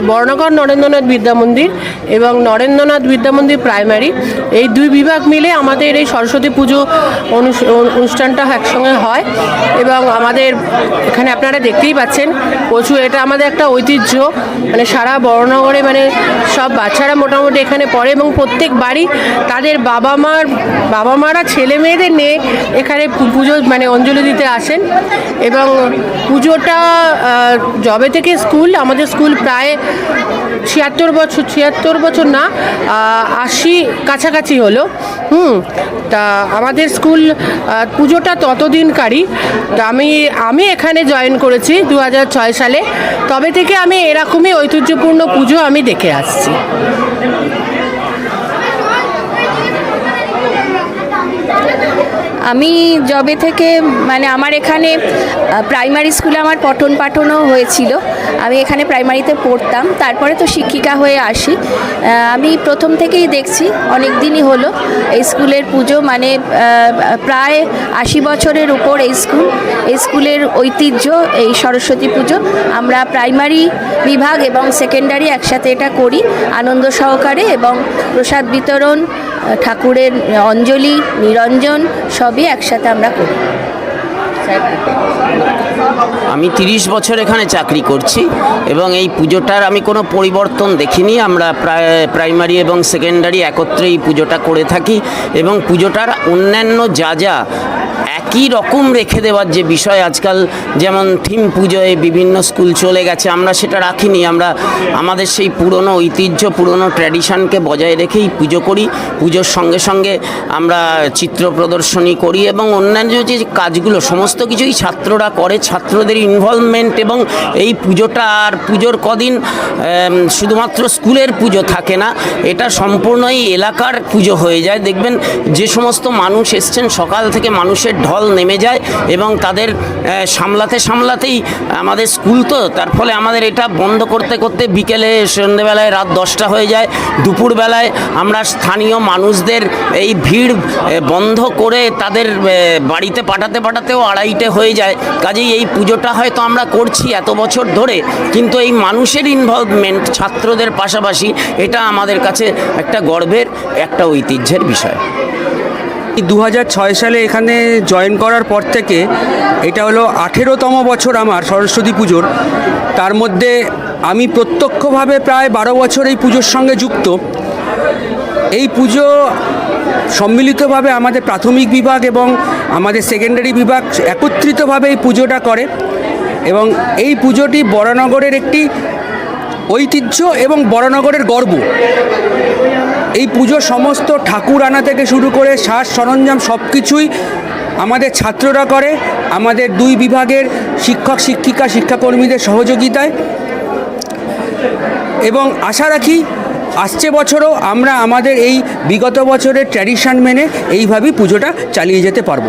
বর্ণগর নরেন্দ্রনাথ বিদ্যা মন্দির এবং নরেন্দ্রনাথ বিদ্যা মন্দির প্রাইমারি। এই দুই বিভাগ মিলে আমাদের এই সরস্বতী পুজো অনুষ- অনুষ্ঠানটা একসঙ্গে হয় এবং আমাদের এখানে আপনারা দেখতেই পাচ্ছেন প্রচুর, এটা আমাদের একটা ঐতিহ্য। মানে সারা বর্ণনগরে মানে সব বাচ্চারা মোটামুটি এখানে পড়ে এবং প্রত্যেক বাড়ি তাদের বাবা মার বাবা মারা ছেলে মেয়েদের নিয়ে এখানে পুজো মানে অঞ্জলি দিতে আসেন। এবং পুজোটা যবে থেকে স্কুল, আমাদের স্কুল প্রায় ছিয়াত্তর বছর ছিয়াত্তর বছর না আশি কাছাকাছি হলো। হুম, তা আমাদের স্কুল পুজোটা ততদিনকারই তা আমি আমি এখানে জয়েন করেছি দু হাজার ছয় সালে। তবে থেকে আমি এরকমই ঐতিহ্যপূর্ণ পুজো আমি দেখে আসছি। আমি জবে থেকে মানে আমার এখানে প্রাইমারি স্কুলে আমার পঠন পাঠনও হয়েছিল। আমি এখানে প্রাইমারিতে পড়তাম। তারপরে তো শিক্ষিকা হয়ে আসি। আমি প্রথম থেকেই দেখছি অনেক দিনই হলো এই স্কুলের পুজো। মানে প্রায় আশি বছরের উপর এই স্কুল, এই স্কুলের ঐতিহ্য, এই সরস্বতী পুজো। আমরা প্রাইমারি বিভাগ এবং সেকেন্ডারি একসাথে এটা করি, আনন্দ সহকারে এবং প্রসাদ বিতরণ ঠাকুরের অঞ্জলি নিরঞ্জন সবই একসাথে আমরা করি। আমি তিরিশ বছর এখানে চাকরি করছি এবং এই পুজোটার আমি কোনো পরিবর্তন দেখিনি। আমরা প্রায় প্রাইমারি এবং সেকেন্ডারি একত্রে এই পুজোটা করে থাকি এবং পুজোটার অন্যান্য যা যা একই রকম রেখে দেওয়ার যে বিষয় আজকাল, যেমন থিম পুজোয় বিভিন্ন স্কুল চলে গেছে, আমরা সেটা রাখিনি। আমরা আমাদের সেই পুরনো ঐতিহ্য, পুরনো ট্র্যাডিশনকে বজায় রেখেই পুজো করি। পুজোর সঙ্গে সঙ্গে আমরা চিত্র প্রদর্শনী করি এবং অন্যান্য যে কাজগুলো, সমস্ত কিছুই ছাত্ররা করে, ছাত্রদের ইনভলভমেন্ট এবং এই পুজোটা আর পুজোর কদিন শুধুমাত্র স্কুলের পুজো থাকে না, এটা সম্পূর্ণই এলাকার পুজো হয়ে যায়। দেখবেন যে সমস্ত মানুষ এসছেন, সকাল থেকে মানুষের ঢল নেমে যায় এবং তাদের সামলাতে সামলাতেই আমাদের স্কুল তো, তার ফলে আমাদের এটা বন্ধ করতে করতে বিকেলে, সন্ধেবেলায় রাত দশটা হয়ে যায়, দুপুরবেলায় আমরা স্থানীয় মানুষদের এই ভিড় বন্ধ করে তাদের বাড়িতে পাঠাতে, পাঠাতেও আড়াইটে হয়ে যায়। কাজেই এই পুজোটা হয়তো আমরা করছি এত বছর ধরে, কিন্তু এই মানুষের ইনভলভমেন্ট ছাত্রদের পাশাপাশি এটা আমাদের কাছে একটা গর্বের, একটা ঐতিহ্যের বিষয়। দু সালে এখানে জয়েন করার পর থেকে এটা হলো আঠেরোতম বছর আমার সরস্বতী পুজোর। তার মধ্যে আমি প্রত্যক্ষভাবে প্রায় বারো বছর এই পুজোর সঙ্গে যুক্ত। এই পুজো সম্মিলিতভাবে আমাদের প্রাথমিক বিভাগ এবং আমাদের সেকেন্ডারি বিভাগ একত্রিতভাবে এই পুজোটা করে এবং এই পুজোটি বরানগরের একটি ঐতিহ্য এবং বরানগরের গর্ব। এই পুজো সমস্ত ঠাকুর আনা থেকে শুরু করে সাজ সরঞ্জাম সব কিছুই আমাদের ছাত্ররা করে, আমাদের দুই বিভাগের শিক্ষক, শিক্ষিকা, শিক্ষাকর্মীদের সহযোগিতায়। এবং আশা রাখি আসছে বছরও আমরা আমাদের এই বিগত বছরের ট্র্যাডিশন মেনে এইভাবেই পুজোটা চালিয়ে যেতে পারব।